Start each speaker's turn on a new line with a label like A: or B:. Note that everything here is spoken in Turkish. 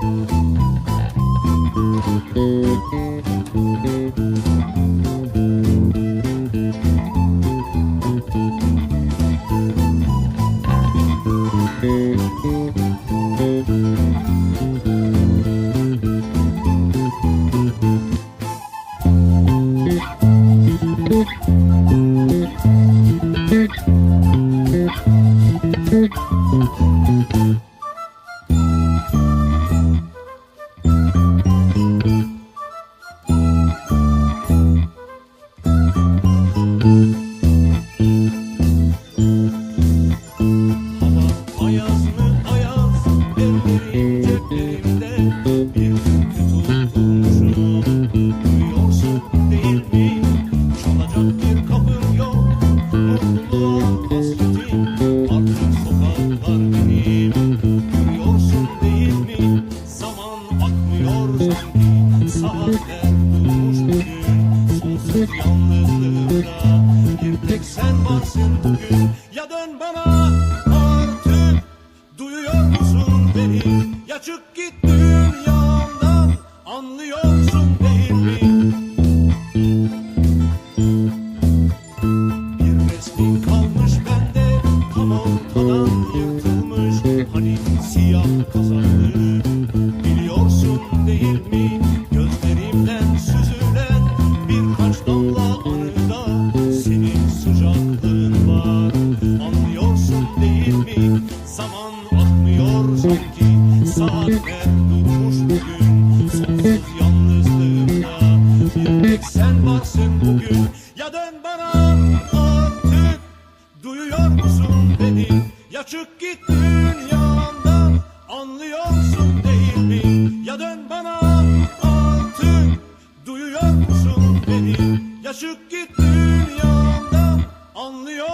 A: Mm-hmm. Duyuyor musun beni Ya çık git dünyamdan Anlıyorsun değil mi Bir resmin kalmış bende Tam ortadan yırtılmış Hani siyah kazandı Biliyorsun değil mi Zaman akmıyor sanki Saatler durmuş bugün Sonsuz yalnızlığımda Bir tek sen varsın bugün Ya dön bana artık. Duyuyor musun beni? Ya çık git dünyamdan Anlıyorsun değil mi? Ya dön bana artık. Duyuyor musun beni? Ya çık git dünyamdan Anlıyor